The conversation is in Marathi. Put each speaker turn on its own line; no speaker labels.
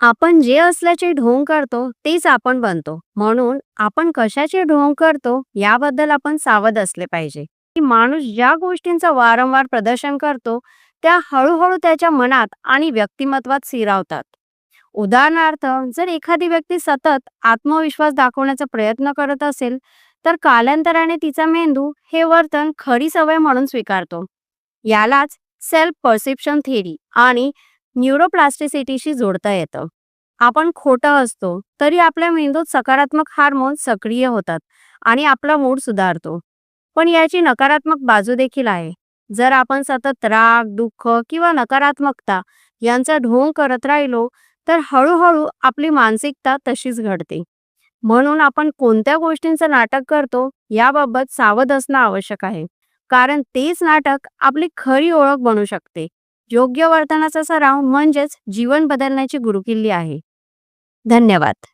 आपण जे असल्याचे ढोंग करतो तेच आपण बनतो. म्हणून आपण कशाचे ढोंग करतो याबद्दल आपण सावध असले पाहिजे. की माणूस ज्या गोष्टींचं वारंवार प्रदर्शन करतो त्या हळूहळू त्याच्या मनात आणि व्यक्तिमत्वात स्थिरावतात. उदाहरणार्थ जर एखादी व्यक्ती सतत आत्मविश्वास दाखवण्याचा प्रयत्न करत असेल तर कालांतराने तिचा मेंदू हे वर्तन खरी सवय म्हणून स्वीकारतो. यालाच सेल्फ परसेप्शन थेरी आणि न्यूरोप्लास्टिसिटीशी जोडता येतं. आपण खोटं असतो तरी आपल्या मेंदूत सकारात्मक हार्मोन सक्रिय होतात आणि आपला मूड सुधारतो. पण याची नकारात्मक बाजू देखील आहे. जर आपण सतत राग दुःख किंवा नकारात्मकता यांचा ढोंग करत राहिलो तर हळूहळू आपली मानसिकता तशीच घडते. म्हणून आपण कोणत्या गोष्टींचं नाटक करतो याबाबत सावध असणं आवश्यक आहे. कारण तेच नाटक आपली खरी ओळख बनू शकते. योग्य वर्तनाचा सराव म्हणजेच जीवन बदलण्याची गुरुकिल्ली आहे. धन्यवाद.